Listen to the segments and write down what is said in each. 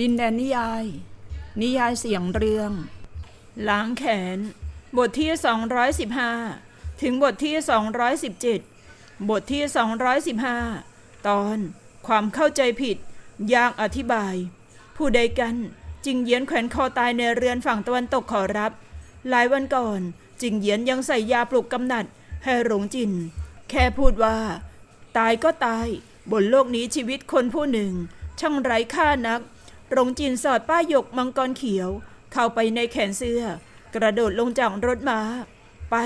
ดินแดนนิยาย นิยายเสียงเรื่อง ล้างแขน บทที่ 215 ถึงบทที่ 217 บทที่ 215 ตอนความเข้าใจผิด ยากอธิบาย ผู้ใดกันจิงเยียนแขวนคอตายในเรือนฝั่งตะวันตกขอรับ หลายวันก่อนจิงเยียนยังใส่ยาปลุกกำนัดให้หลงจิน แค่พูดว่า ตายก็ตาย บนโลกนี้ชีวิตคนผู้หนึ่ง ช่างไร้ค่านัก หลงจินสอดป้ายหยกมังกรเขียว เข้าไปในแขนเสื้อ กระโดดลงจากรถม้า ไป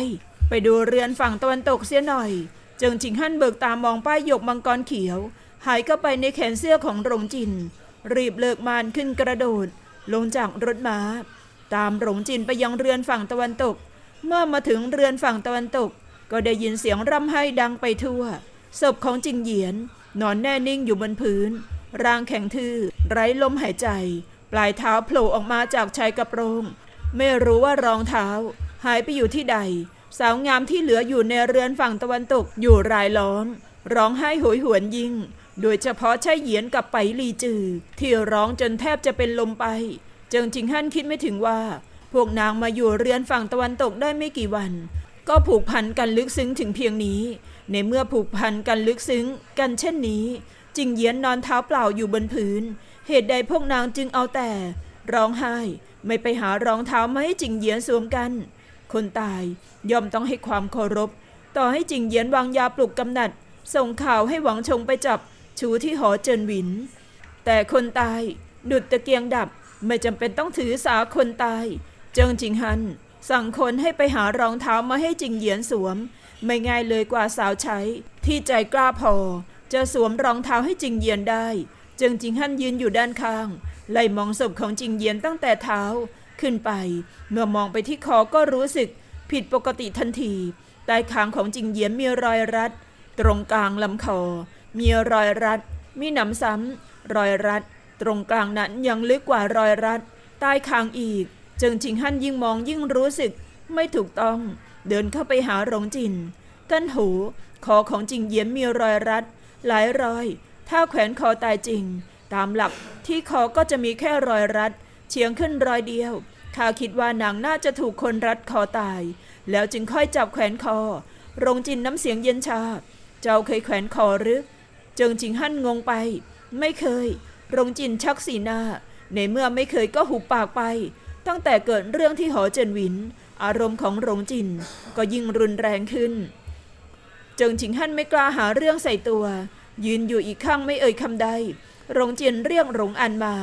ไปดูเรือนฝั่งตะวันตกเสียหน่อย เจิงจิงฮั่นเบิกตามองป้ายหยกมังกรเขียว หายเข้าไปในแขนเสื้อของหลงจิน รีบเลิกมานขึ้นกระโดด ลงจากรถม้า ตามหลงจินไปยังเรือนฝั่งตะวันตก เมื่อมาถึงเรือนฝั่งตะวันตก ก็ได้ยินเสียงร่ำไห้ดังไปทั่วศพของจิงเหยียนนอนแน่นิ่งอยู่บนพื้น ร่างแข็งทื่อ ไร้ลมหายใจ ปลายเท้าโผล่ออกมาจากชายกระโปรง ไม่รู้ว่ารองเท้า หายไปอยู่ที่ใด สาวงามที่เหลืออยู่ในเรือนฝั่งตะวันตกอยู่รายล้อม ร้องไห้โหยหวนยิ่ง โดยเฉพาะชายเหยียนกับไปลีจือ ที่ร้องจนแทบจะเป็นลมไปจิงจิงฮั่นคิดไม่ถึงว่า พวกนางมาอยู่เรือนฝั่งตะวันตกได้ไม่กี่วัน ก็ผูกพันกันลึกซึ้งถึงเพียงนี้ ในเมื่อผูกพันกันลึกซึ้งกันเช่นนี้ จิงเหยียนนอนเท้าเปล่าอยู่บนพื้น เหตุใดพวกนางจึงเอาแต่ ร้องไห้ ไม่ไปหารองเท้ามาให้จิงเหยียนสวมกัน คนตายย่อมต้องให้ความเคารพ ต่อให้จิงเหยียนวางยาปลุกกำนัด ส่งข่าวให้หวังชงไปจับชูที่หอเจินหวิน แต่คนตายดุดตะเกียงดับไม่จำเป็นต้องถือสาคนตาย เจิงจิงฮัน สั่งคนให้ไปหารองเท้ามาให้จิงเหยียนสวม ไม่ง่ายเลยกว่าสาวใช้ ที่ใจกล้าพอ จะสวมรองเท้าให้จิงเยียนได้ เจิงจิงฮั่นยืนอยู่ด้านข้าง ไล่มองศพของจิงเยียนตั้งแต่เท้าขึ้นไป เมื่อมองไปที่คอก็รู้สึกผิดปกติทันที ใต้คางของจิงเยียนมีรอยรัด ตรงกลางลำคอ มีรอยรัด มีหนำซ้ำรอยรัด ตรงกลางนั้นยังลึกกว่ารอยรัด ใต้คางอีก เจิงจิงฮั่นยิ่งมองยิ่งรู้สึกไม่ถูกต้อง เดินเข้าไปหาหลงจินกันหูคอของจิงเยียนมีรอยรัด หลายรอย ถ้าแขวนคอตายจริง ตามหลักที่คอก็จะมีแค่รอยรัด เฉียงขึ้นรอยเดียวข้าคิดว่านางน่าจะถูกคนรัดคอตาย แล้วจึงค่อยจับแขวนคอหลงจินน้ำเสียงเย็นชา เจ้าเคยแขวนคอหรือเจิงจิงฮั่นงงไป ไม่เคย รงจินชักสีหน้า ในเมื่อไม่เคยก็หุบปากไป ตั้งแต่เกิดเรื่องที่หอเจินหวิน อารมณ์ของรงจินก็ยิ่งรุนแรงขึ้น เจิงจิงฮั่นไม่กล้าหาเรื่องใส่ตัว ยืนอยู่อีกข้างไม่เอ่ยคำใดรงเจินเรียกหลงอันมา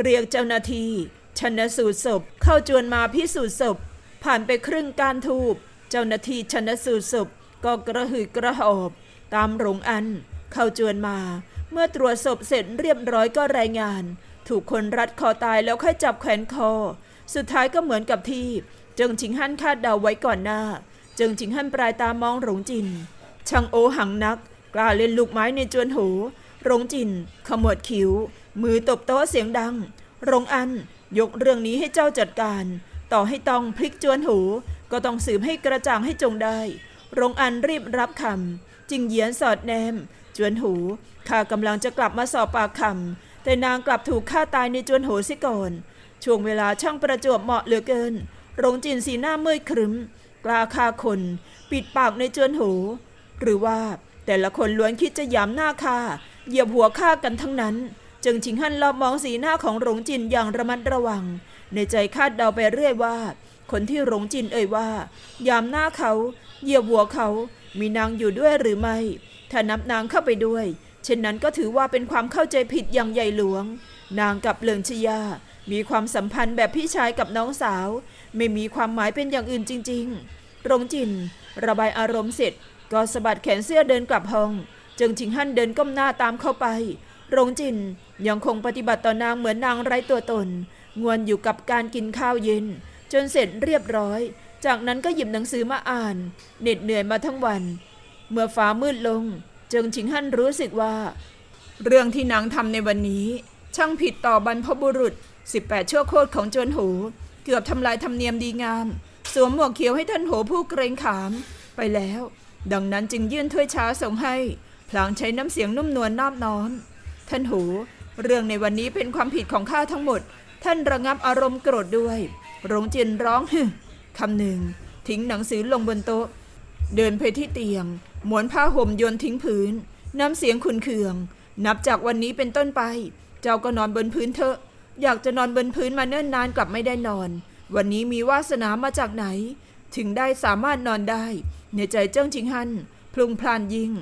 เรียกเจ้าหน้าที่ชันสูตรศพเข้าจวนมาพิสูจน์ศพ ผ่านไปครึ่งการทูบเจ้าหน้าที่ชันสูตรศพก็กระหืดกระหอบ ตามหลงอัน เข้าจวนมา เมื่อตรวจศพเสร็จเรียบร้อยก็รายงาน ถูกคนรัดคอตายแล้วค่อยจับแขวนคอ สุดท้ายก็เหมือนกับที่เจิงชิงฮั่นคาดเดาไว้ก่อนหน้า เจิงชิงฮั่นปลายตามองหลงจิน ช่างโอหังนัก กล้าเล่นลูกไม้ในจวนหูหลงจิน ขมวดคิ้ว มือตบโต๊ะเสียงดังหลงอัน ยกเรื่องนี้ให้เจ้าจัดการ ต่อให้ต้องพลิกจวนหู ก็ต้องสืบให้กระจ่างให้จงได้หลงอันรีบรับคำจิงเหยียนสอดแนม จวนหูข้ากำลังจะกลับมาสอบปากคำแต่นางกลับถูกฆ่าตายในจวนหูซิก่อนช่วงเวลาช่างประจวบเหมาะเหลือเกินหลงจินสีหน้ามืดครึ้ม กล้าฆ่าคน ปิดปากในเจวนหู หรือว่าแต่ละคนล้วนคิดจะยามหน้าฆ่าเหยียบหัวฆ่ากันทั้งนั้น จึงชิงฮั่นรอบมองสีหน้าของหลงจินอย่างระมัดระวัง ในใจคาดเดาไปเรื่อยว่า คนที่หลงจินเอ่ยว่า ยามหน้าเขาเหยียบหัวเขา มีนางอยู่ด้วยหรือไม่ ถ้านับนางเข้าไปด้วย เช่นนั้นก็ถือว่าเป็นความเข้าใจผิดอย่างใหญ่หลวง นางกับเหลิงชยา มีความสัมพันธ์แบบพี่ชายกับน้องสาว ไม่มีความหมายเป็นอย่างอื่นจริงๆหลงจิน ระบายอารมณ์เสร็จ ก็สะบัดแขนเสื้อเดินกลับห้อง จึงชิงฮั่นเดินก้มหน้าตามเข้าไปหลงจินยังคงปฏิบัติต่อนางเหมือนนางไร้ตัวตน งวนอยู่กับการกินข้าวเย็น จนเสร็จเรียบร้อย จากนั้นก็หยิบหนังสือมาอ่าน เหน็ดเหนื่อยมาทั้งวัน เมื่อฟ้ามืดลงเจิงชิงฮั่นรู้สึกว่า เรื่องที่นางทำในวันนี้ ช่างผิดต่อบรรพบุรุษ 18 ชั่วโคตรของจวนหู เกือบทำลายธรรมเนียมดีงาม สวมหมวกเขียวให้ท่านโหผู้เกรงขาม ไปแล้ว ดังนั้นจึงยื่นถ้วยชาส่งให้ พลางใช้น้ำเสียงนุ่มนวลนอบน้อม ท่านหูเรื่องในวันนี้เป็นความผิดของข้าทั้งหมด ท่านระงับอารมณ์โกรธด้วย หลงจินร้องฮึคำหนึ่ง ทิ้งหนังสือลงบนโต๊ะ เดินไปที่เตียงหมวนผ้าห่มโยนทิ้งพื้น น้ำเสียงขุนเคือง นับจากวันนี้เป็นต้นไป เจ้าก็นอนบนพื้นเถอะ อยากจะนอนบนพื้นมาเนิ่นนานกลับไม่ได้นอน วันนี้มีวาสนามาจากไหน ถึงได้สามารถนอนได้ ในใจเจ้าจิงฮันพลุงพล่านยิ่ง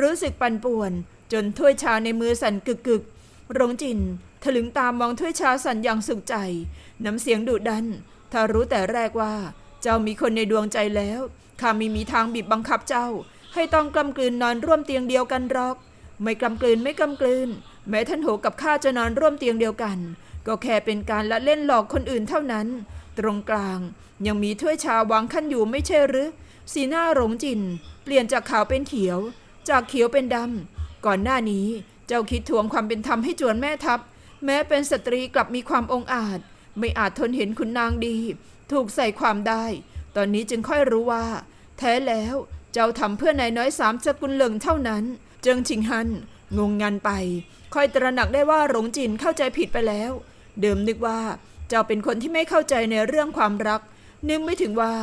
รู้สึกปั่นป่วน จนถ้วยชาในมือสั่นกึกกึกๆรงจินถลึงตามมองถ้วยชาสั่นอย่างสุขใจ น้ำเสียงดุดัน ถ้ารู้แต่แรกว่า เจ้ามีคนในดวงใจแล้วข้าไม่มีทางบีบบังคับเจ้า ให้ต้องกำกลืนนอนร่วมเตียงเดียวกันหรอก ไม่กำกลืนไม่กำกลืน แม้ท่านโหกับข้าจะนอนร่วมเตียงเดียวกัน ก็แค่เป็นการละเล่นหลอกคนอื่นเท่านั้น ตรงกลางยังมีถ้วยชาวางขั้นอยู่ไม่ใช่หรือ สีหน้าหลงจิน เปลี่ยนจากขาวเป็นเขียว จากเขียวเป็นดำ ก่อนหน้านี้เจ้าคิดทวงความเป็นธรรมให้จวนแม่ทัพ แม้เป็นสตรีกลับมีความองอาจ ไม่อาจทนเห็นคุณนางดี ถูกใส่ความได้ ตอนนี้จึงค่อยรู้ว่า แท้แล้วเจ้าทำเพื่อนายน้อยสามสกุลเหลิงเท่านั้น เจิงชิงฮันงงงันไป ค่อยตระหนักได้ว่าหลงจินเข้าใจผิดไปแล้ว เดิมนึกว่าเจ้าเป็นคนที่ไม่เข้าใจในเรื่องความรัก นึกไม่ถึงว่า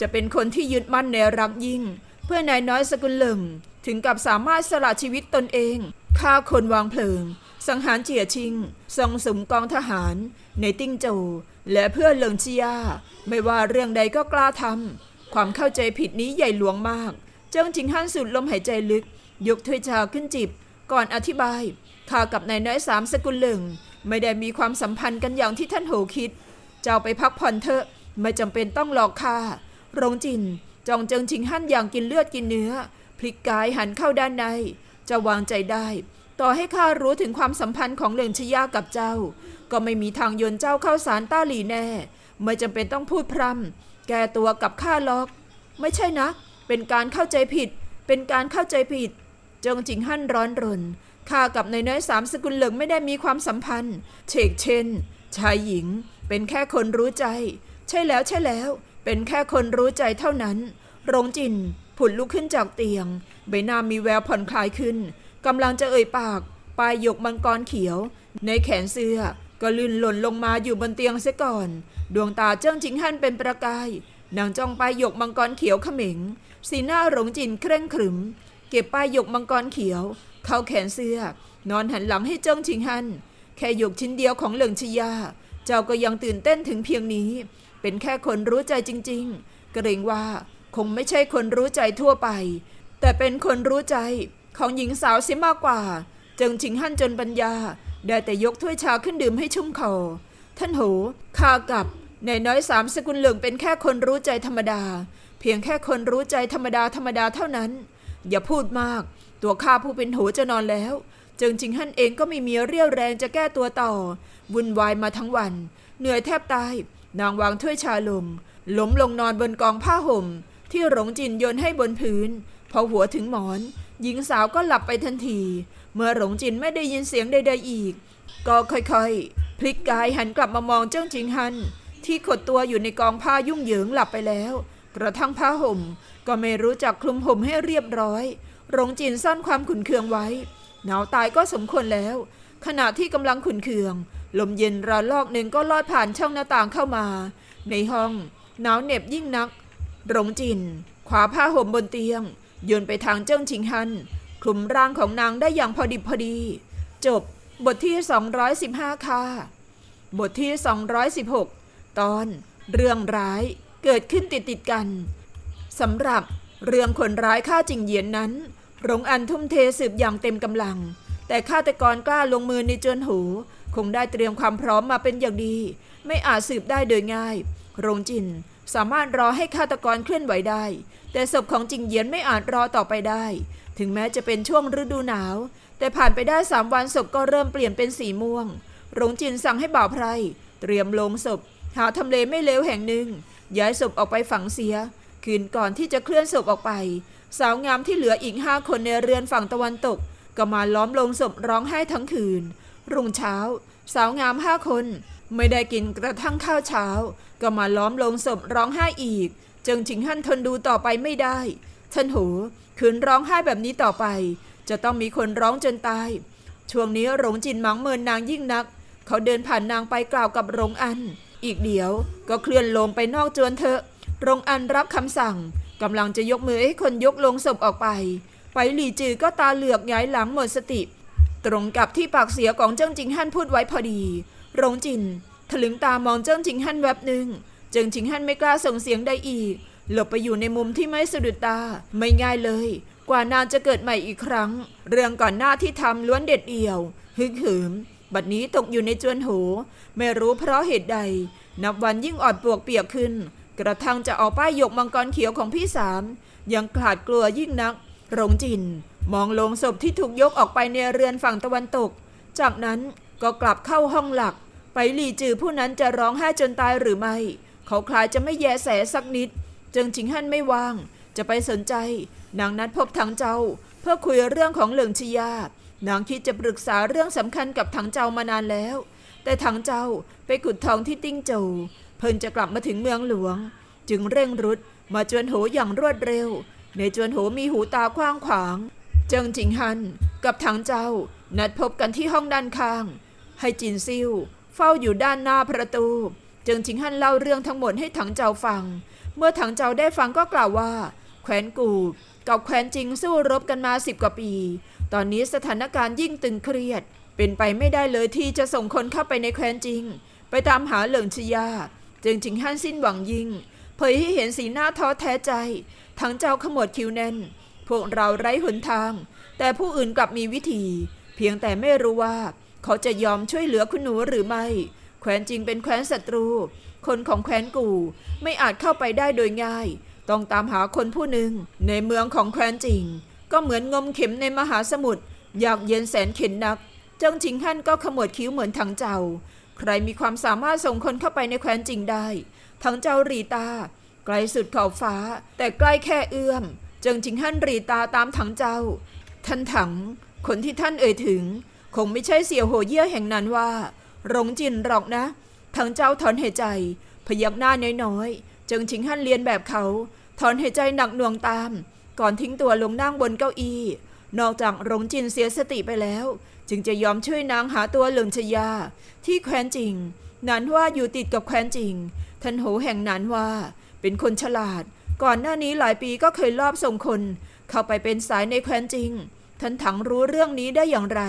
จะเป็นคนที่ยึดมั่นในรักยิ่ง เพื่อนายน้อยสกุลเหลิงถึงกับสามารถสละชีวิตตนเองฆ่าคนวางเพลิง สังหารเจียชิงทรงสมกองทหาร ในติ้งโจวและเพื่อเหลิงชียาไม่ว่าเรื่องใดก็กล้าทำความเข้าใจผิดนี้ใหญ่หลวงมาก เจิ้งจิงฮั่นสูดลมหายใจลึก ยกถ้วยชาขึ้นจิบ ก่อนอธิบายข้ากับนายน้อยสามสกุลเหลิง ไม่ได้มีความสัมพันธ์กันอย่างที่ท่านโหคิด เจ้าไปพักผ่อนเถอะ ไม่จำเป็นต้องหลอกข้ารงจินจองเจิงชิงฮั่นอย่างกินเลือดกินเนื้อ พลิกกายหันเข้าด้านใน จะวางใจได้ ต่อให้ข้ารู้ถึงความสัมพันธ์ของเหลิงชยากับเจ้า ก็ไม่มีทางยนเจ้าเข้าสารต้าหลีแน่ ไม่จำเป็นต้องพูดพร่ำแก้ตัวกับข้าล็อก ไม่ใช่นะ เป็นการเข้าใจผิด เป็นการเข้าใจผิด เจิงจิงฮั่นร้อนรน ข้ากับนายน้อยสามสกุลเหลิงไม่ได้มีความสัมพันธ์เชกเช่น ชายหญิง เป็นแค่คนรู้ใจ ใช่แล้วใช่แล้ว เป็นแค่คนรู้ใจเท่านั้น รงจินผุดลุกขึ้นจากเตียง ใบหน้ามีแววผ่อนคลายขึ้นกำลังจะเอ่ยปากปลายหยกมังกรเขียว ในแขนเสื้อ ก็ลื่นหล่นลงมาอยู่บนเตียงเสียก่อน ดวงตาเจิ้งจิงฮั่นเป็นประกายนางจ้องปลายหยกมังกรเขียวเขม็ง สีหน้าหลงจินเคร่งขรึม เก็บปลายหยกมังกรเขียว เข้าแขนเสื้อ นอนหันหลังให้เจิ้งชิงฮัน แค่หยกชิ้นเดียวของเหลิงชยา เจ้าก็ยังตื่นเต้นถึงเพียงนี้ เป็นแค่คนรู้ใจจริง ๆ เกรงว่าคงไม่ใช่คนรู้ใจทั่วไป แต่เป็นคนรู้ใจของหญิงสาวเสียมากกว่า เจิงชิงฮั่นจนปัญญา ได้แต่ยกถ้วยชาขึ้นดื่มให้ชุ่มคอท่านโหข้ากับนายน้อยสามสกุลเหลืองเป็นแค่คนรู้ใจธรรมดา เพียงแค่คนรู้ใจธรรมดาธรรมดาเท่านั้น อย่าพูดมาก ตัวข้าผู้เป็นโหจะนอนแล้ว เจิงชิงฮั่นเองก็ไม่มีเรี่ยวแรงจะแก้ตัวต่อ วุ่นวายมาทั้งวัน เหนื่อยแทบตาย นางวางถ้วยชาลงล้มลงนอนบนกองผ้าห่ม ที่หลงจินโยนให้บนพื้น พอหัวถึงหมอน หญิงสาวก็หลับไปทันที เมื่อหลงจินไม่ได้ยินเสียงใดๆอีก ก็ค่อยๆ พลิกกายหันกลับมามองเจ้าจิงฮันที่ขดตัวอยู่ในกองผ้ายุ่งเหยิงหลับไปแล้ว กระทั่งผ้าห่มก็ไม่รู้จักคลุมห่มให้เรียบร้อย หลงจินซ่อนความขุนเคืองไว้ หนาวตายก็สมควรแล้ว ขณะที่กำลังขุนเคือง ลมเย็นระลอกหนึ่งก็ลอดผ่านช่องหน้าต่างเข้ามา ในห้องหนาวเหน็บยิ่งนักหลงจินขวาผ้าห่มบนเตียงโยนไปทางเจิ้งชิงฮันคลุมร่างของนางได้อย่างพอดิบพอดี จบบทที่ 215 ค่ะ บทที่ 216 ตอน เรื่องร้ายเกิดขึ้นติดติดกันสำหรับ เรื่องคนร้ายฆ่าจิงเหยียนนั้น หลงอันทุ่มเทสืบอย่างเต็มกำลัง แต่ฆาตกรกล้าลงมือในเจินหู คงได้เตรียมความพร้อมมาเป็นอย่างดี ไม่อาจสืบได้โดยง่าย โรงจินสามารถรอให้ฆาตกรเคลื่อนไหวได้ แต่ศพของจิงเหยียนไม่อาจรอต่อไปได้ ถึงแม้จะเป็นช่วงฤดูหนาว แต่ผ่านไปได้สามวันศพก็เริ่มเปลี่ยนเป็นสีม่วง หลงจินสั่งให้บ่าวไพรเตรียมลงศพ หาทำเลไม่เลวแห่งหนึ่งย้ายศพออกไปฝังเสีย คืนก่อนที่จะเคลื่อนศพออกไป สาวงามที่เหลืออีกห้าคนในเรือนฝั่งตะวันตก ก็มาล้อมลงศพร้องไห้ทั้งคืน รุ่งเช้า สาวงามห้าคน ไม่ได้กินกระทั่งข้าวเช้า ก็มาล้อมลงศพร้องไห้อีก จึงชิงฮั่นทนดูต่อไปไม่ได้ท่านหูคืนร้องไห้แบบนี้ต่อไป จะต้องมีคนร้องจนตาย ช่วงนี้หลงจินหมังเมินนางยิ่งนัก เขาเดินผ่านนางไปกล่าวกับหลงอัน อีกเดี๋ยวก็เคลื่อนลงไปนอกจวนเถอะ หลงอันรับคำสั่งกำลังจะยกมือให้คนยกลงศพออกไป ไปหลี่จือก็ตาเหลือกหงายหลังหมดสติ ตรงกับที่ปากเสียของเจิ้งจิงฮั่นพูดไว้พอดีหลงจินถลึงตามองเจิ้งจิงฮั่นแวบหนึ่งเจิ้งจิงฮั่นไม่กล้าส่งเสียงใดอีก หลบไปอยู่ในมุมที่ไม่สะดุดตา ไม่ง่ายเลย กว่านางจะเกิดใหม่อีกครั้ง เรื่องก่อนหน้าที่ทำล้วนเด็ดเดี่ยว ฮึกเหิมบัดนี้ตกอยู่ในจวนโหไม่รู้เพราะเหตุใด นับวันยิ่งอ่อนปวกเปียกขึ้น กระทั่งจะเอาป้ายหยกมังกรเขียวของพี่สาม ยังขาดกลัวยิ่งนัก หลงจิน มองลงศพที่ถูกยกออกไปในเรือนฝั่งตะวันตก จากนั้นก็กลับเข้าห้องหลัก ไปหลี่จือผู้นั้นจะร้องไห้จนตายหรือไม่ เขาคลายจะไม่แยแสสักนิดจิงจิงฮั่นไม่ว่าง จะไปสนใจ นางนัดพบถังเจ้า เพื่อคุยเรื่องของเหลิงชิยานางคิดจะปรึกษาเรื่องสำคัญกับถังเจ้ามานานแล้ว แต่ถังเจ้าไปขุดทองที่ติ้งโจว พิ่นจะกลับมาถึงเมืองหลวง จึงเร่งรุดมาจวนโหอย่างรวดเร็ว ในจวนโหมีหูตากว้างขวาง เจิงจิงฮันกับถังเจ้า นัดพบกันที่ห้องด้านข้าง ให้จินซิ่วเฝ้าอยู่ด้านหน้าประตู เจิงจิงฮันเล่าเรื่องทั้งหมดให้ถังเจ้าฟัง เมื่อถังเจ้าได้ฟังก็กล่าวว่า แคว้นกูกับแคว้นจิงสู้รบกันมาสิบกว่าปี ตอนนี้สถานการณ์ยิ่งตึงเครียด เป็นไปไม่ได้เลยที่จะส่งคนเข้าไปในแคว้นจิง ไปตามหาเหลิงชยา จิงจิงฮันสิ้นหวังยิ่ง เผยให้เห็นสีหน้าท้อแท้ใจ ทั้งเจ้าขมวดคิ้วแน่น พวกเราไร้หนทาง แต่ผู้อื่นกลับมีวิธี เพียงแต่ไม่รู้ว่า เขาจะยอมช่วยเหลือคุณหนูหรือไม่ แคว้นจริงเป็นแคว้นศัตรู คนของแคว้นกูไม่อาจเข้าไปได้โดยง่าย ต้องตามหาคนผู้หนึ่ง ในเมืองของแคว้นจริง ก็เหมือนงมเข็มในมหาสมุทรอยากเย็นแสนเข็นนักเจ้าจิงฮั่นก็ขมวดคิ้วเหมือนถังเจ้า ใครมีความสามารถส่งคนเข้าไปในแคว้นจริงได้ถังเจ้ารีตาไกลสุดขอบฟ้า แต่ใกล้แค่เอื้อมจิงจิงฮั่นรีตาตามถังเจ้า ท่านถัง คนที่ท่านเอ่ยถึง คงไม่ใช่เสี่ยวโหเยี่ยแห่งนั้นว่าหลงจินหรอกนะถังเจ้าถอนหายใจ พยักหน้าน้อยๆจิงจิงฮั่นเรียนแบบเขา ถอนหายใจหนักหน่วงตาม ก่อนทิ้งตัวลงนั่งบนเก้าอี้ นอกจากหลงจินเสียสติไปแล้ว จึงจะยอมช่วยนางหาตัวเหลิงชยา ที่แคว้นจริงนันว่าอยู่ติดกับแคว้นจริง ท่านโหแห่งนันว่า เป็นคนฉลาด ก่อนหน้านี้หลายปีก็เคยลอบส่งคน เข้าไปเป็นสายในแคว้นจริง ท่านถังรู้เรื่องนี้ได้อย่างไร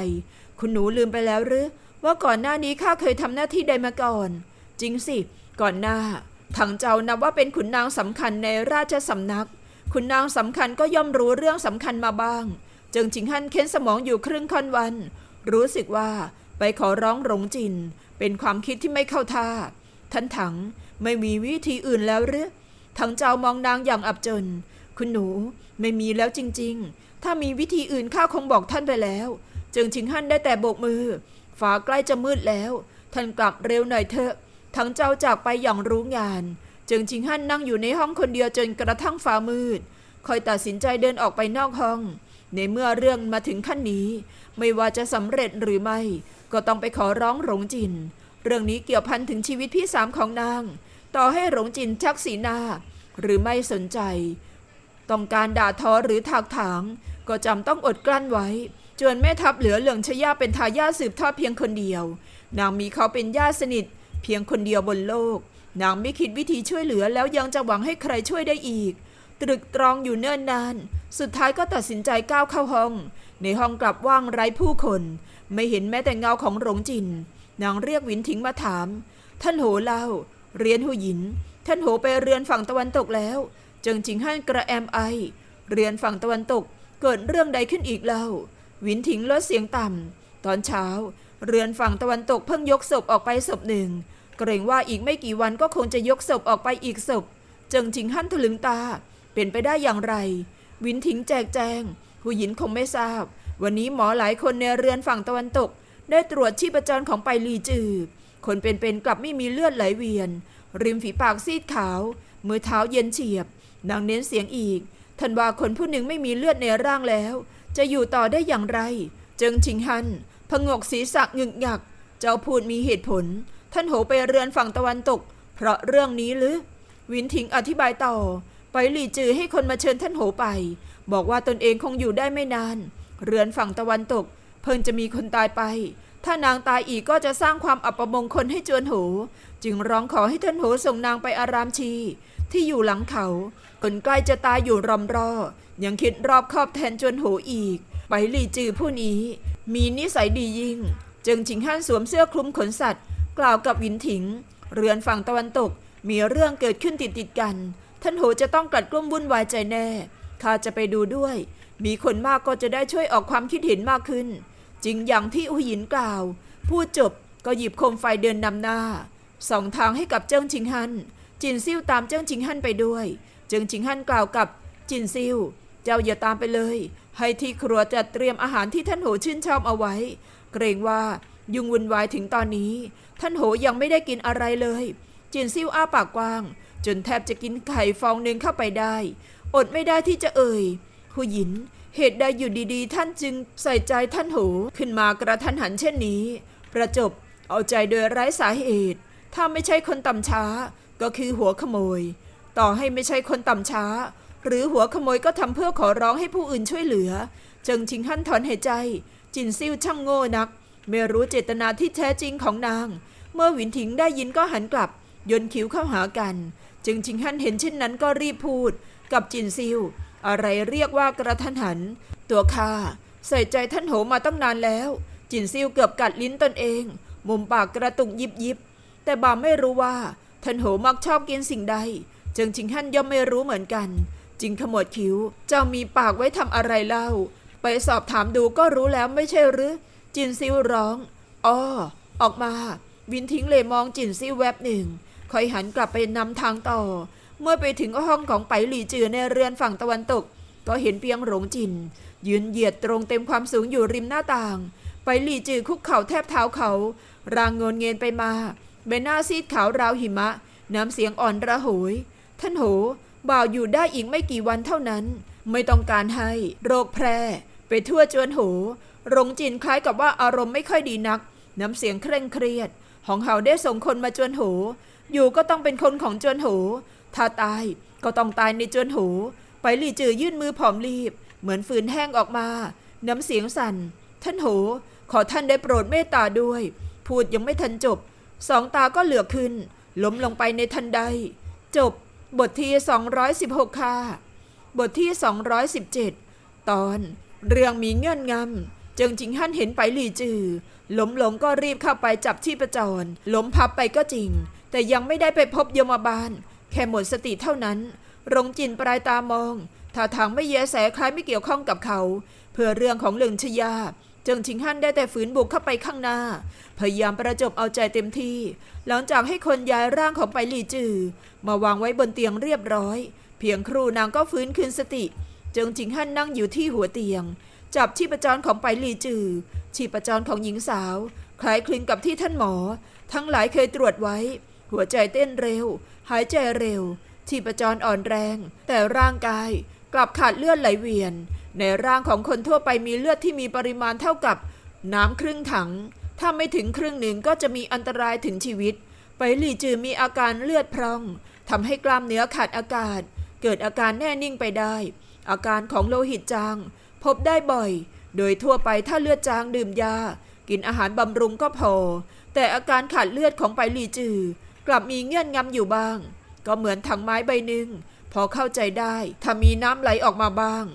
คุณหนูลืมไปแล้วหรือว่าก่อนหน้านี้ข้าเคยทำหน้าที่ใดมาก่อน จริงสิ ก่อนหน้า ถังเจ้านับว่าเป็นขุนนางสำคัญในราชสำนัก ขุนนางสำคัญก็ย่อมรู้เรื่องสำคัญมาบ้างเจิงจิงฮั่นเค้นสมองอยู่ครึ่งค่อนวัน รู้สึกว่าไปขอร้องหลงจิน เป็นความคิดที่ไม่เข้าท่า ท่านถังไม่มีวิธีอื่นแล้วหรือถังเจ้ามองนางอย่างอับจน คุณหนูไม่มีแล้วจริง ๆ ถ้ามีวิธีอื่นข้าคงบอกท่านไปแล้วจิงชิงฮั่นได้แต่โบกมือฟ้าใกล้จะมืดแล้ว ท่านกลับเร็วหน่อยเถอะทั้งเจ้าจากไปอย่างรู้งานจิงชิงฮั่นนั่งอยู่ในห้องคนเดียวจนกระทั่งฟ้ามืด คอยตัดสินใจเดินออกไปนอกห้อง ในเมื่อเรื่องมาถึงขั้นนี้ ไม่ว่าจะสำเร็จหรือไม่ ก็ต้องไปขอร้องหลงจิน เรื่องนี้เกี่ยวพันถึงชีวิตพี่สามของนาง ต่อให้หลงจินชักสีหน้า หรือไม่สนใจ ต้องการด่าทอหรือถากถาง ก็จำต้องอดกลั้นไว้ จนแม่ทัพเหลือเหลืองชยาเป็นทายาทสืบทอดเพียงคนเดียว นางมีเขาเป็นญาติสนิท เพียงคนเดียวบนโลก นางไม่คิดวิธีช่วยเหลือแล้วยังจะหวังให้ใครช่วยได้อีก ตรึกตรองอยู่เนิ่นนาน สุดท้ายก็ตัดสินใจก้าวเข้าห้อง ในห้องกลับว่างไร้ผู้คน ไม่เห็นแม้แต่เงาของหลงจิน นางเรียกหวินทิ้งมาถาม ท่านโหเล่า เรียนหูหยิน ท่านโหไปเรือนฝั่งตะวันตกแล้ว เจิงจิงฮั่นกระแอมไอ เรือนฝั่งตะวันตก เกิดเรื่องใดขึ้นอีกเล่า หวินถิงลดเสียงต่ำ ตอนเช้า เรือนฝั่งตะวันตกเพิ่งยกศพออกไปศพหนึ่ง เกรงว่าอีกไม่กี่วันก็คงจะยกศพออกไปอีกศพ เจิงจิงฮั่นถลึงตา เป็นไปได้อย่างไร วินถิงแจกแจง ผู้หญินคงไม่ทราบ วันนี้หมอหลายคนในเรือนฝั่งตะวันตก ได้ตรวจชีพจรของไปลีจือ คนเป็นๆกลับไม่มีเลือดไหลเวียน ริมฝีปากซีดขาว มือเท้าเย็นเฉียบ นางเน้นเสียงอีกท่านว่าคนผู้หนึ่งไม่มีเลือดในร่างแล้ว จะอยู่ต่อได้อย่างไร เจิงชิงฮันพงกศีรษะงึกงัก เจ้าพูดมีเหตุผล ท่านโหไปเรือนฝั่งตะวันตก เพราะเรื่องนี้หรือ วินถิงอธิบายต่อ ไปหลี่จือให้คนมาเชิญท่านโหไป บอกว่าตนเองคงอยู่ได้ไม่นาน เรือนฝั่งตะวันตก เพิ่งจะมีคนตายไป ถ้านางตายอีกก็จะสร้างความอับปมงคลให้จวนโห จึงร้องขอให้ท่านโหส่งนางไปอารามชี ที่อยู่หลังเขาคนใกล้จะตายอยู่รอมรอ ยังคิดรอบคอบแทนจวนโหอีก ไปหลี่จือผู้นี้ มีนิสัยดียิ่ง จึงชิงฮั่นสวมเสื้อคลุมขนสัตว์ กล่าวกับวินถิง เรือนฝั่งตะวันตกมีเรื่องเกิดขึ้นติดติดกัน ท่านโหจะต้องกลัดกลุ้มวุ่นวายใจแน่ ข้าจะไปดูด้วย มีคนมากก็จะได้ช่วยออกความคิดเห็นมากขึ้น จริงอย่างที่อุหยินกล่าว พูดจบก็หยิบโคมไฟเดินนำหน้า สองทางให้กับเจิ้งชิงฮัน จินซิ่วตามเจิ้งชิงฮันไปด้วย เจิ้งชิงฮันกล่าวกับจินซิ่ว เจ้าอย่าตามไปเลย ให้ที่ครัวจัดเตรียมอาหารที่ท่านโหชื่นชอบเอาไว้ เกรงว่ายุงวุ่นวายถึงตอนนี้ ท่านโหยังไม่ได้กินอะไรเลย จินซิ่วอ้าปากกว้าง จนแทบจะกินไข่ฟองหนึ่งเข้าไปได้ อดไม่ได้ที่จะเอ่ยหูหยินเหตุใดอยู่ดีๆ ท่านจึงใส่ใจท่านโหขึ้นมากระทันหันเช่นนี้ ประจบเอาใจโดยไร้สาเหตุ ถ้าไม่ใช่คนต่ำช้า ก็คือหัวขโมย ต่อให้ไม่ใช่คนต่ำช้า หรือหัวขโมยก็ทำเพื่อขอร้องให้ผู้อื่นช่วยเหลือจิงชิงฮั่นถอนหายใจ จินซิ่วช่างโง่นัก ไม่รู้เจตนาที่แท้จริงของนาง เมื่อหวินถิงได้ยินก็หันกลับยนคิ้วเข้าหากัน จึงชิงฮั่นเห็นเช่นนั้นก็รีบพูดกับจินซิว อะไรเรียกว่ากระทันหัน ตัวข้าใส่ใจท่านโหมาตั้งนานแล้ว จินซิวเกือบกัดลิ้นตนเอง มุมปากกระตุกยิบยิบ แต่บ่าไม่รู้ว่าท่านโหมักชอบกินสิ่งใดจิงชิงฮั่นย่อมไม่รู้เหมือนกันจึงขมวดคิ้ว เจ้ามีปากไว้ทำอะไรเล่า ไปสอบถามดูก็รู้แล้วไม่ใช่หรือ จินซิวร้องอ้อออกมา วินทิ้งเลยมองจินซิวแวบหนึ่ง ค่อยหันกลับไปนำทางต่อ เมื่อไปถึงห้องของไปหลี่จือในเรือนฝั่งตะวันตก ก็เห็นเปียงหลงจิน ยืนเหยียดตรงเต็มความสูงอยู่ริมหน้าต่าง ไปหลี่จือคุกเข่าแทบเท้าเขา รางโงนเงินไปมาใบหน้าซีดขาวราวหิมะ น้ำเสียงอ่อนระโหย ท่านโห บ่าวอยู่ได้อีกไม่กี่วันเท่านั้น ไม่ต้องการให้ โรคแพร่ ไปทั่วจวนโหรงจินคล้ายกับว่าอารมณ์ไม่ค่อยดีนัก น้ำเสียงเคร่งเครียด หองเฮาได้ส่งคนมาจวนโห อยู่ก็ต้องเป็นคนของจวนโหถ้าตายก็ต้องตายในจวนโหไปหลี่จือยื่นมือผอมรีบ เหมือนฝืนแห้งออกมา น้ำเสียงสั่น ท่านโหขอท่านได้โปรดเมตตาด้วย พูดยังไม่ทันจบ สองตาก็เหลือกขึ้น ล้มลงไปในทันใด จบบทที่ 216 ค่ะ บทที่ 217 ตอนเรื่องมีเงื่อนงำเจิงจิงฮั่นเห็นไปหลี่จือล้มลงก็รีบเข้าไปจับที่ประจร ล้มพับไปก็จริง แต่ยังไม่ได้ไปพบยมบาล แค่หมดสติเท่านั้น รงจินปลายตามอง ท่าทางไม่แยแสคล้ายไม่เกี่ยวข้องกับเขา เพื่อเรื่องของเรื่องชยาเจิงชิงฮั่นได้แต่ฝืนบุกเข้าไปข้างหน้า พยายามประจบเอาใจเต็มที่ หลังจากให้คนย้ายร่างของไปหลี่จือ มาวางไว้บนเตียงเรียบร้อย เพียงครู่นางก็ฟื้นคืนสติ เจิงจิงฮั่นนั่งอยู่ที่หัวเตียง จับชีพจรของไปหลี่จือ ชีพจรของหญิงสาว คล้ายคลึงกับที่ท่านหมอ ทั้งหลายเคยตรวจไว้ หัวใจเต้นเร็ว หายใจเร็วชีพจรอ่อนแรง แต่ร่างกายกลับขาดเลือดไหลเวียน ในร่างของคนทั่วไปมีเลือดที่มีปริมาณเท่ากับน้ำครึ่งถัง ถ้าไม่ถึงครึ่งหนึ่งก็จะมีอันตรายถึงชีวิต ไปหลี่จือมีอาการเลือดพร่องทำให้กล้ามเนื้อขาดอากาศ เกิดอาการแน่นิ่งไปได้ อาการของโลหิตจาง พบได้บ่อย โดยทั่วไปถ้าเลือดจางดื่มยา กินอาหารบำรุงก็พอ แต่อาการขาดเลือดของไปหลี่จือ กลับมีเงื่อนงำอยู่บ้าง ก็เหมือนถังไม้ใบหนึ่งพอเข้าใจได้ถ้ามีน้ำไหลออกมาบ้าง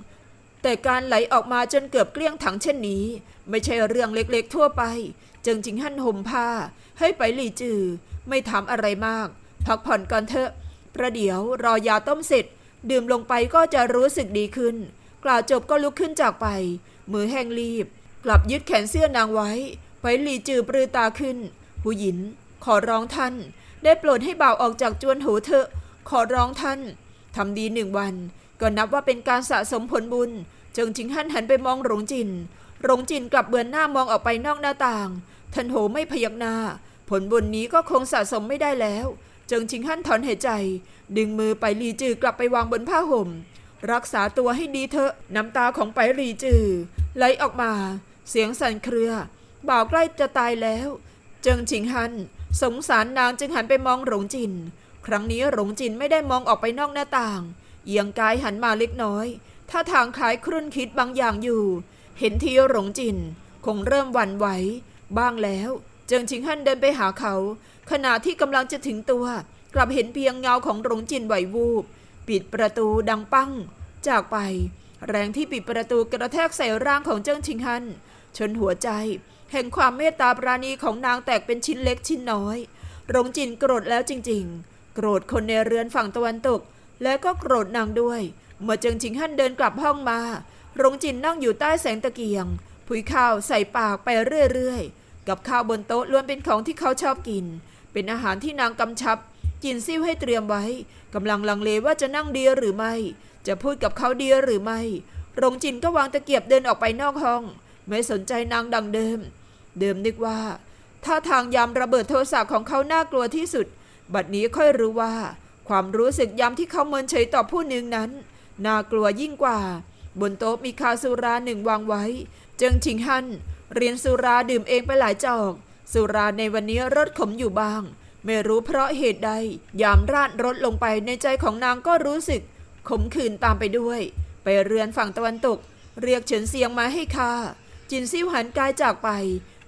แต่การไหลออกมาจนเกือบเกลี้ยงถังเช่นนี้ ไม่ใช่เรื่องเล็กๆทั่วไป จึงจิงหั่นห่มผ้า ให้ไปหลี่จือ ไม่ถามอะไรมาก พักผ่อนก่อนเถอะ ประเดี๋ยวรอยาต้มเสร็จ ดื่มลงไปก็จะรู้สึกดีขึ้น กล่าวจบก็ลุกขึ้นจากไป มือแห้งรีบ กลับยึดแขนเสื้อนางไว้ ไปหลี่จือปรือตาขึ้น ผู้หญิงขอร้องท่าน ได้โปรดให้บ่าวออกจากจวนหูเถอะ ขอร้องท่านทำดีหนึ่งวัน ก็นับว่าเป็นการสะสมผลบุญเจิงชิงฮั่นหันไปมองหลงจินหลงจินกลับเบือนหน้ามองออกไปนอกหน้าต่างทันโหไม่พยักหน้า ผลบุญนี้ก็คงสะสมไม่ได้แล้วเจิงชิงฮั่นถอนหายใจ ดึงมือไปลีจือกลับไปวางบนผ้าห่ม รักษาตัวให้ดีเถอะน้ำตาของไปลีจือไหลออกมา เสียงสั่นเครือ บ่าวใกล้จะตายแล้ว เจิงชิงฮัน สงสารนางจึงหันไปมองหลงจิน ครั้งนี้หลงจินไม่ได้มองออกไปนอกหน้าต่าง เอียงกายหันมาเล็กน้อยท่าทางคล้ายครุ่นคิดบางอย่างอยู่ เห็นทีหลงจิน คงเริ่มหวั่นไหวบ้างแล้ว เจิงชิงฮั่นเดินไปหาเขา ขณะที่กำลังจะถึงตัว กลับเห็นเพียงเงาของหลงจินไหววูบ ปิดประตูดังปั้ง จากไป แรงที่ปิดประตูกระแทกใส่ร่างของเจิงชิงฮั่นชนหัวใจ แห่งความเมตตาปราณีของนางแตกเป็นชิ้นเล็กชิ้นน้อย หลงจินโกรธแล้วจริง ๆ โกรธคนในเรือนฝั่งตะวันตก และก็โกรธนางด้วย เมื่อเจิงชิงฮั่นเดินกลับห้องมาหลงจินนั่งอยู่ใต้แสงตะเกียงผุยข้าวใส่ปากไปเรื่อยๆ กับข้าวบนโต๊ะล้วนเป็นของที่เขาชอบกิน เป็นอาหารที่นางกำชับกินซิ่วให้เตรียมไว้กำลังลังเลว่าจะนั่งดีหรือไม่ จะพูดกับเขาดีหรือไม่หลงจินก็วางตะเกียบเดินออกไปนอกห้อง ไม่สนใจนางดังเดิม เดิมนึกว่าถ้าทางยามระเบิดโทรศัพท์ของเขาน่ากลัวที่สุด บัดนี้ค่อยรู้ว่า ความรู้สึกยามที่เขาเมินเฉยต่อผู้หนึ่งนั้น น่ากลัวยิ่งกว่า บนโต๊ะมีคาสุราหนึ่งวางไว้ เจิงชิงฮั่นเรียนสุราดื่มเองไปหลายจอก สุราในวันนี้รสขมอยู่บ้าง ไม่รู้เพราะเหตุใด ยามราดรถลงไปในใจของนางก็รู้สึก ขมขื่นตามไปด้วย ไปเรือนฝั่งตะวันตก เรียกเฉินเซียงมาให้ค่าจินซิ่วหันกายจากไป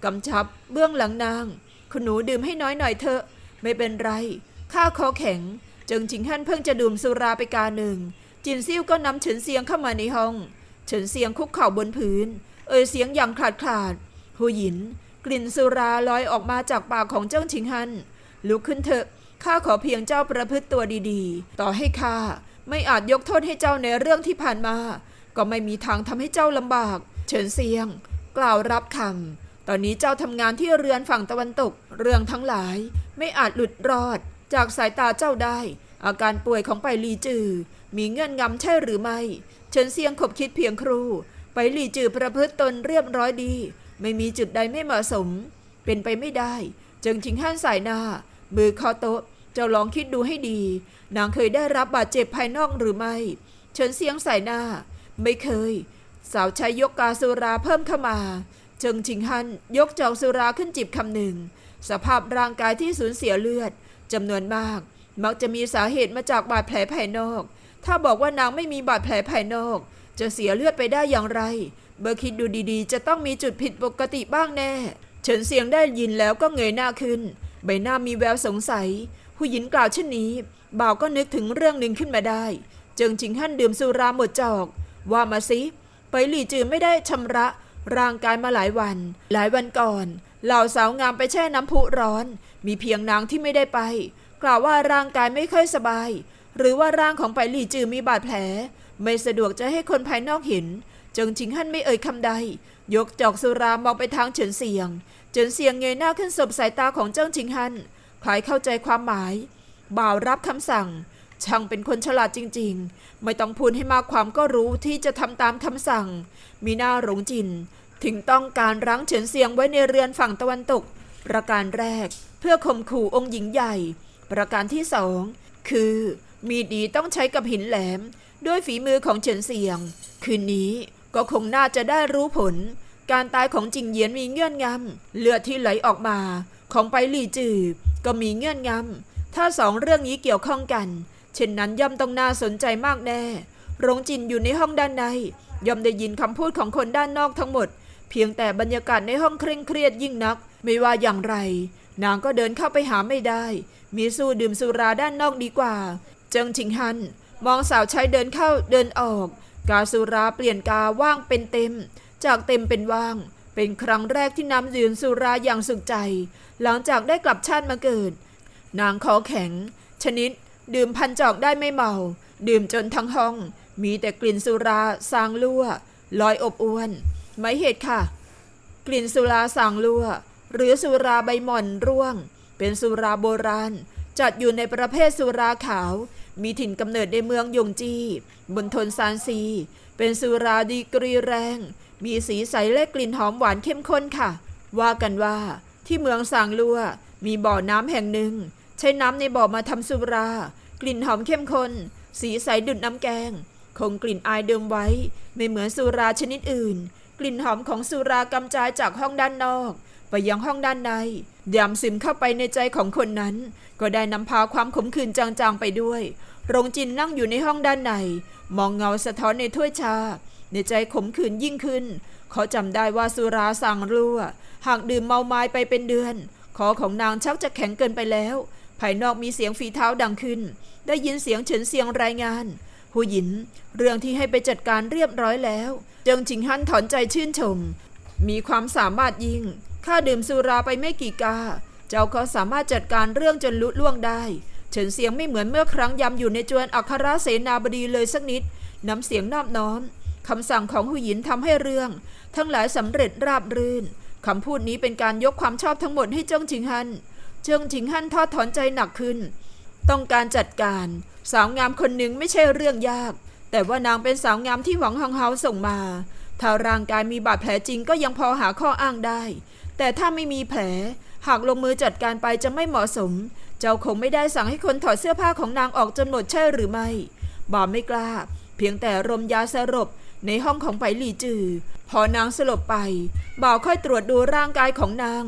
กำชับเบื้องหลังนาง คุณหนูดื่มให้น้อยหน่อยเถอะ ไม่เป็นไร ข้าคอแข็งเจิงจิงฮั่นเพิ่งจะดื่มสุราไปกาหนึ่ง จินซิ่วก็นำเฉินเซียงเข้ามาในห้อง เฉินเซียงคุกเข่าบนพื้น เอ่ยเสียงอย่างขาดขาดหูหยิน กลิ่นสุราลอยออกมาจากปากของเจ้าชิงฮันลุกขึ้นเถอะข้าขอเพียงเจ้าประพฤติตัวดีๆ ต่อให้ข้าไม่อาจยกโทษให้เจ้าในเรื่องที่ผ่านมา ก็ไม่มีทางทำให้เจ้าลำบาก เฉินเซียง กล่าวรับคำ ตอนนี้เจ้าทำงานที่เรือนฝั่งตะวันตก เรื่องทั้งหลายไม่อาจหลุดรอด จากสายตาเจ้าได้ อาการป่วยของไปลีจือ มีเงื่อนงำใช่หรือไม่เฉินเซียงขบคิดเพียงครู ไปลีจือประพฤติตนเรียบร้อยดี ไม่มีจุดใดไม่เหมาะสม เป็นไปไม่ได้ จึงชิงห้านสายหน้า มือคอโต๊ะเจ้าลองคิดดูให้ดี นางเคยได้รับบาดเจ็บภายนอกหรือไม่เฉินเซียงสายหน้า ไม่เคย สาวใช้ยกกาสุราเพิ่มเข้ามา เจิงชิงฮันยกจอกสุราขึ้นจิบคำหนึ่ง สภาพร่างกายที่สูญเสียเลือดจำนวนมาก มักจะมีสาเหตุมาจากบาดแผลภายนอก ถ้าบอกว่านางไม่มีบาดแผลภายนอก จะเสียเลือดไปได้อย่างไร เบอร์คิดดูดีๆ จะต้องมีจุดผิดปกติบ้างแน่เฉินเสียงได้ยินแล้วก็เงยหน้าขึ้น ใบหน้ามีแววสงสัย ผู้หญิงกล่าวเช่นนี้บ่าวก็นึกถึงเรื่องหนึ่งขึ้นมาได้ เจิงจิงฮั่นดื่มสุราหมดจอก ว่ามาสิไปหลี่จือไม่ได้ชำระ ร่างกายมาหลายวัน หลายวันก่อน เหล่าสาวงามไปแช่น้ำพุร้อน มีเพียงนางที่ไม่ได้ไป กล่าวว่าร่างกายไม่ค่อยสบาย หรือว่าร่างของไปหลี่จือมีบาดแผล ไม่สะดวกจะให้คนภายนอกเห็นเจิงชิงฮั่นไม่เอ่ยคำใด ยกจอกสุรามองไปทางเฉินเสียง เฉินเสียงเงยหน้าขึ้นสบสายตาของเจิ้งชิงฮั่นคล้ายเข้าใจความหมาย บ่าวรับคำสั่ง ช่างเป็นคนฉลาดจริง ๆ ไม่ต้องพูดให้มากความก็รู้ที่จะทำตามคำสั่ง มีหน้าหลงจิน ถึงต้องการรั้งเฉินเสียงไว้ในเรือนฝั่งตะวันตก ประการแรก เพื่อข่มขู่องค์หญิงใหญ่ ประการที่สองคือ มีดีต้องใช้กับหินแหลม ด้วยฝีมือของเฉินเสียง คืนนี้ก็คงน่าจะได้รู้ผล การตายของจิงเยียนมีเงื่อนงำเลือดที่ไหลออกมา ของไปหลี่จือก็มีเงื่อนงำถ้าสองเรื่องนี้เกี่ยวข้องกัน เช่นนั้นย่อมต้องน่าสนใจมากแน่ หลงจินอยู่ในห้องด้านใน ย่อมได้ยินคำพูดของคนด้านนอกทั้งหมด เพียงแต่บรรยากาศในห้องเคร่งเครียดยิ่งนัก ไม่ว่าอย่างไร นางก็เดินเข้าไปหาไม่ได้ มีสู้ดื่มสุราด้านนอกดีกว่า เจิงชิงฮัน มองสาวใช้เดินเข้าเดินออก กาสุราเปลี่ยนกาว่างเป็นเต็ม จากเต็มเป็นว่าง เป็นครั้งแรกที่นำดื่มสุราอย่างสุขใจ หลังจากได้กลับชาติมาเกิด นางคอแข็ง ชนิด ดื่มพันจอกได้ไม่เมา ดื่มจนทั้งห้อง มีแต่กลิ่นสุราสางลั่วลอยอบอวนไม่เหตุค่ะ กลิ่นสุราสางลั่วหรือสุราใบหม่อนร่วง เป็นสุราโบราณ จัดอยู่ในประเภทสุราขาว มีถิ่นกำเนิดในเมืองยงจีบนทนซานซี เป็นสุราดีกรีแรง มีสีใสและกลิ่นหอมหวานเข้มข้นค่ะ ว่ากันว่า ที่เมืองสางลัวมีบ่อน้ำแห่งหนึ่ง ใช้น้ำในบ่อมาทำสุรา กลิ่นหอมเข้มข้น สีใสดุดน้ำแกง คงกลิ่นอายเดิมไว้ ไม่เหมือนสุราชนิดอื่น กลิ่นหอมของสุรากำจายจากห้องด้านนอก ไปยังห้องด้านในยามซึมเข้าไปในใจของคนนั้น ก็ได้นำพาความขมขื่นจางๆไปด้วย รงจินนั่งอยู่ในห้องด้านใน มองเงาสะท้อนในถ้วยชา ในใจขมขื่นยิ่งขึ้น เขาจำได้ว่าสุราสั่งรั่ว หากดื่มเมาไม้ไปเป็นเดือน คอของนางชักจะแข็งเกินไปแล้ว ภายนอกมีเสียงฝีเท้าดังขึ้น ได้ยินเสียงเฉินเสียงรายงานผู้หญิน เรื่องที่ให้ไปจัดการเรียบร้อยแล้ว เจิงชิงฮั่นถอนใจชื่นชม มีความสามารถยิ่ง ข้าดื่มสุราไปไม่กี่กา เจ้าก็สามารถจัดการเรื่องจนลุล่วงได้ เฉินเสียงไม่เหมือนเมื่อครั้งยำอยู่ในจวนอัครเสนาบดีเลยสักนิด น้ำเสียงนอบน้อมคำสั่งของหูหยินทำให้เรื่อง ทั้งหลายสำเร็จราบรื่นคำพูดนี้เป็นการยกความชอบทั้งหมดให้เจิ้งชิงฮัน เจิ้งชิงฮันทอดถอนใจหนักขึ้น ต้องการจัดการ สาวงามคนหนึ่งไม่ใช่เรื่องยาก แต่ว่านางเป็นสาวงามที่หวังฮังเฮาส่งมา ถ้าร่างกายมีบาดแผลจริงก็ยังพอหาข้ออ้างได้ แต่ถ้าไม่มีแผล หากลงมือจัดการไปจะไม่เหมาะสม เจ้าคงไม่ได้สั่งให้คนถอดเสื้อผ้าของนางออกจนหมดใช่หรือไม่บ่าวไม่กล้า เพียงแต่รมยาสลบในห้องของไปหลี่จือ พอนางสลบไป บ่าวค่อยตรวจดูร่างกายของนาง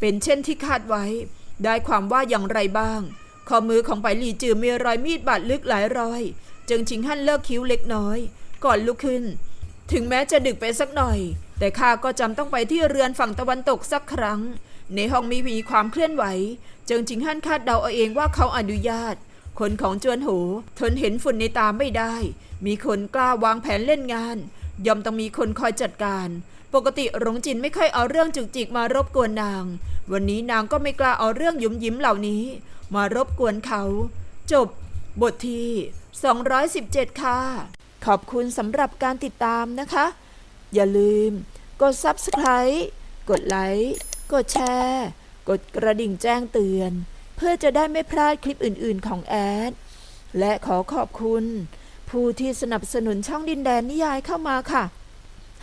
เป็นเช่นที่คาดไว้ ได้ความว่าอย่างไรบ้าง ข้อมือของไปหลีจือมีรอยมีดบาดลึกหลายรอย จึงชิงฮั่นเลิกคิ้วเล็กน้อย ก่อนลุกขึ้น ถึงแม้จะดึกไปสักหน่อย แต่ข้าก็จำต้องไปที่เรือนฝั่งตะวันตกสักครั้ง ในห้องมีมีความเคลื่อนไหวจิงจิงฮั่นคาดเดาเอาเองว่าเขาอนุญาต คนของจวนโหทนเห็นฝุ่นในตาไม่ได้ มีคนกล้าวางแผนเล่นงาน ย่อมต้องมีคนคอยจัดการ ปกติหลงจินไม่ค่อยเอาเรื่องจุกจิกมารบกวนนาง วันนี้นางก็ไม่กล้าเอาเรื่องยุ่มยิ้มเหล่านี้ มารบกวนเขา จบบทที่ 217 ค่ะ ขอบคุณสำหรับการติดตามนะคะ อย่าลืม กด Subscribe กดไลค์กดแชร์ กดกระดิ่งแจ้งเตือน เพื่อจะได้ไม่พลาดคลิปอื่นๆของแอด และขอขอบคุณ ผู้ที่สนับสนุนช่องดินแดนนิยายเข้ามาค่ะ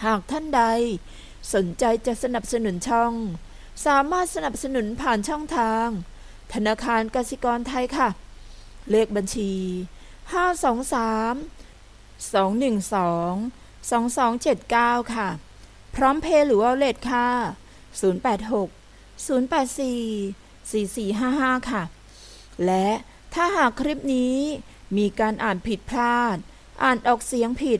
หากท่านใด สนใจจะสนับสนุนช่อง สามารถสนับสนุนผ่านช่องทาง ธนาคารกสิกรไทยค่ะ เลขบัญชี 523 212 2279 ค่ะ พร้อมเพย์หรือว่าเลทค่ะ 086 084 4455 ค่ะ และถ้าหากคลิปนี้มีการอ่านผิดพลาด อ่านออกเสียงผิด